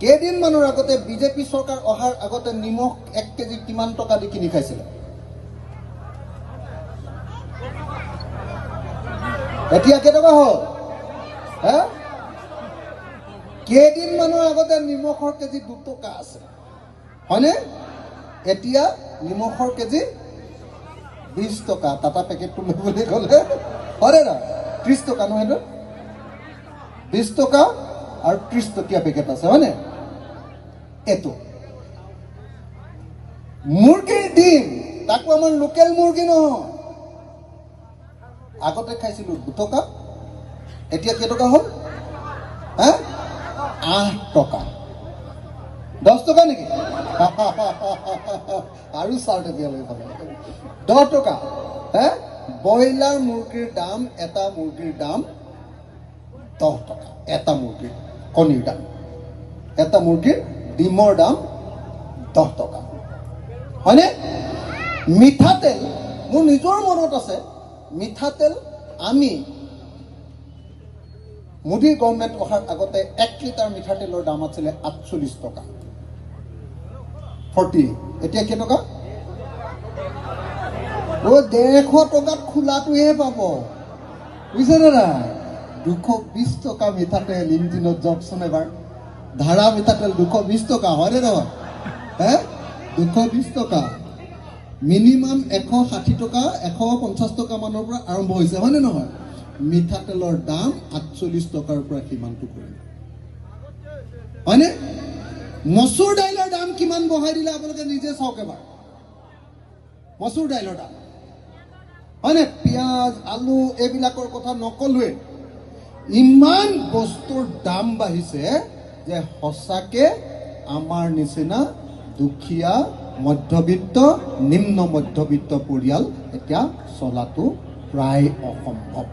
কেইদিনমানৰ আগতে বিজেপি চৰকাৰ অহাৰ আগতে নিমখ এক কেজি কিমান টকা দি কিনি খাইছিলে? এতিয়া কেইটকা হ'ল? হে? কেইদিনমানৰ আগতে নিমখৰ কেজি দুটকা আছে। হয়নে? এতিয়া নিমখৰ কেজি বিশ টকা। টাটা পেকেটটো লৈ বুলি ক'লে হয়নে না ত্ৰিছ টকা নহয় এইটো? বিশ টকা ত্ৰিছ টকীয়া পেকেট আছে হয়নে এইটো মুৰ্গীৰ ডিম, তাকো আমাৰ লোকেল মুৰ্গী নহয়। আগতে খাইছিলোঁ দুটকা, এতিয়া কেইটকা হ'ল? হা? আঠ টকা। দহ টকা নেকি? আৰু চাৰ টকীয়া লৈ পালে দহ টকা, হে? ব্ৰইলাৰ মুৰ্গীৰ দাম, এটা মুৰ্গীৰ দাম দহ টকা, এটা মুৰ্গীৰ। কণীৰ দাম। এটা মুৰ্গীৰ ডিমৰ দাম দহ টকা। হয়নে? মিঠাতেল মোৰ নিজৰ মনত আছে মিঠাতেল আমি মোদীৰ গভৰ্ণমেণ্ট অহাৰ আগতে এক লিটাৰ মিঠাতেলৰ দাম আছিলে আঠচল্লিছ টকা। ফৰ্টি এতিয়া কেইটকা ডেৰশ টকাত খোলাটোহে পাব। বুজিছেনে নাই? দুশ বিছ টকা মিঠাতেল ইঞ্জিনত যাওকচোন এবাৰ ধাৰা মিঠাতেল দুশ বিছ টকা হয়নে নহয় হে? দুশ বিছ টকা মিনিমাম এশ ষাঠি টকা এশ পঞ্চাছ টকা মানৰ পৰা আৰম্ভ হৈছে হয়নে নহয়? মিঠাতেলৰ দাম আঠচল্লিছ টকাৰ পৰা সিমানটো কৰিলে হয়নে? মচুৰ দাইলৰ দাম কিমান বঢ়াই দিলে আপোনালোকে নিজে চাওক এবাৰ। মচুৰ দাইলৰ দাম। হয়নে? পিঁয়াজ আলু এইবিলাকৰ কথা নকলোৱে। ইমান বস্তুৰ দাম বাঢ়িছে যে সঁচাকে আমাৰ নিচিনা দুখীয়া মধ্যবিত্ত নিম্ন মধ্যবিত্ত পৰিয়াল এতিয়া চলাটো প্ৰায় অসম্ভৱ।